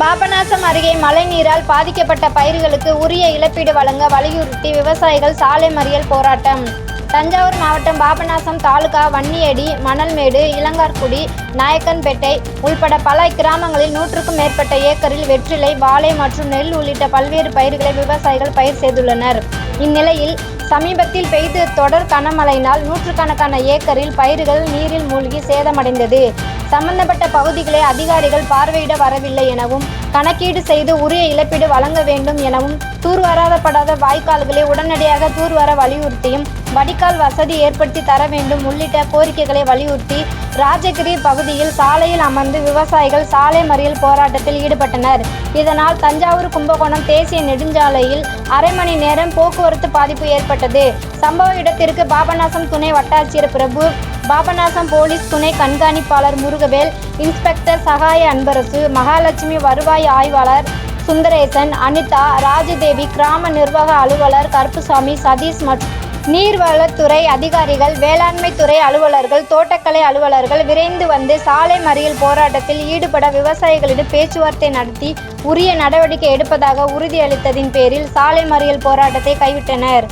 பாபநாசம் அருகே மழைநீரால் பாதிக்கப்பட்ட பயிர்களுக்கு உரிய இழப்பீடு வழங்க வலியுறுத்தி விவசாயிகள் சாலை மறியல் போராட்டம். தஞ்சாவூர் மாவட்டம் பாபநாசம் தாலுகா வன்னியடி மணல்மேடு இளங்கார்குடி நாயக்கன்பேட்டை உள்பட பல கிராமங்களில் நூற்றுக்கும் மேற்பட்ட ஏக்கரில் வெற்றிலை வாழை மற்றும் நெல் உள்ளிட்ட பல்வேறு பயிர்களை விவசாயிகள் பயிர் செய்துள்ளனர். இந்நிலையில் சமீபத்தில் பெய்த தொடர் கனமழையினால் நூற்றுக்கணக்கான ஏக்கரில் பயிர்கள் நீரில் மூழ்கி சேதமடைந்தது. சம்பந்தப்பட்ட பகுதிகளை அதிகாரிகள் பார்வையிட வரவில்லை எனவும் கணக்கீடு செய்து உரிய இழப்பீடு வழங்க வேண்டும் எனவும் தூர்வாரப்படாத வாய்க்கால்களை உடனடியாக தூர்வார வலியுறுத்தியும் வடிகால் வசதி ஏற்படுத்தி தர வேண்டும். உள்ளிட்ட கோரிக்கைகளை வலியுறுத்தி ராஜகிரி பகுதியில் சாலையில் அமர்ந்து விவசாயிகள் சாலை மறியல் போராட்டத்தில் ஈடுபட்டனர். இதனால் தஞ்சாவூர் கும்பகோணம் தேசிய நெடுஞ்சாலையில் அரை மணி நேரம் போக்குவரத்து பாதிப்பு ஏற்பட்டது. சம்பவ இடத்திற்கு பாபநாசம் துணை வட்டாட்சியர் பிரபு பாபநாசம் போலீஸ் துணை கண்காணிப்பாளர் முருகவேல் இன்ஸ்பெக்டர் சகாய அன்பரசு மகாலட்சுமி வருவாய் ஆய்வாளர் சுந்தரேசன் அனிதா ராஜதேவி கிராம நிர்வாக அலுவலர் கருப்புசாமி சதீஷ் மற்றும் நீர்வளத்துறை அதிகாரிகள் வேளாண்மை துறை அலுவலர்கள் தோட்டக்கலை அலுவலர்கள் விரைந்து வந்து சாலை மறியல் போராட்டத்தில் ஈடுபட விவசாயிகளிடம் பேச்சுவார்த்தை நடத்தி உரிய நடவடிக்கை எடுப்பதாக உறுதியளித்ததின் பேரில் சாலை மறியல் போராட்டத்தை கைவிட்டனர்.